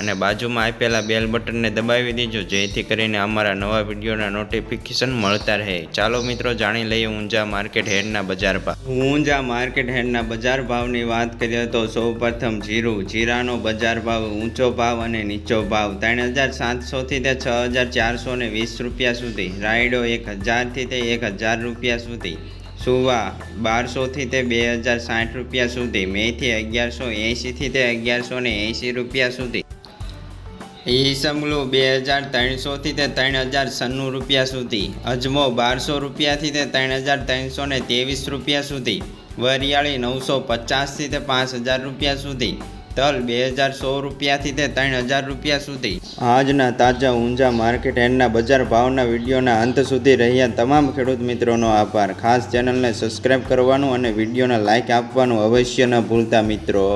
અને બાજુમાં આપેલા બેલ બટનને દબાવી દેજો, જેથી કરીને અમારા નવા વિડીયોના નોટિફિકેશન મળતા રહે. ચાલો મિત્રો, જાણી લઈએ ઊંઝા માર્કેટ હેડના બજાર ભાવ. ઊંઝા માર્કેટ હેડના બજાર ભાવની વાત કરીએ તો સૌપ્રથમ જીરું. જીરાનો બજાર ભાવ ઊંચો ભાવ અને નીચો ભાવ ત્રણ હજાર સાતસોથી તે છ હજાર ચારસો ને વીસ રૂપિયા સુધી. રાયડો એક હજારથી તે એક હજાર રૂપિયા સુધી. સુવા બારસોથી તે બે હજાર સાઠ રૂપિયા સુધી. મેથી અગિયારસો એંશીથી તે અગિયારસો ને એંશી રૂપિયા સુધી. ઈસમલું બે હજાર ત્રણસોથી તે ત્રણ હજાર છન્નું રૂપિયા સુધી. અજમો બારસો રૂપિયાથી તે ત્રણ હજાર ત્રણસો ને ત્રેવીસ રૂપિયા સુધી. વરિયાળી નવસો પચાસથી તે પાંચ હજાર રૂપિયા સુધી. તલ બે હજાર સો રૂપિયાથી તે ત્રણ હજાર રૂપિયા સુધી. આજના તાજા ઊંઝા માર્કેટ એન્ડના બજાર ભાવના વિડીયોના અંત સુધી રહ્યા તમામ ખેડૂત મિત્રોનો આભાર. ખાસ ચેનલને સબસ્ક્રાઈબ કરવાનું અને વિડીયોને લાઇક આપવાનું અવશ્ય ન ભૂલતા મિત્રો.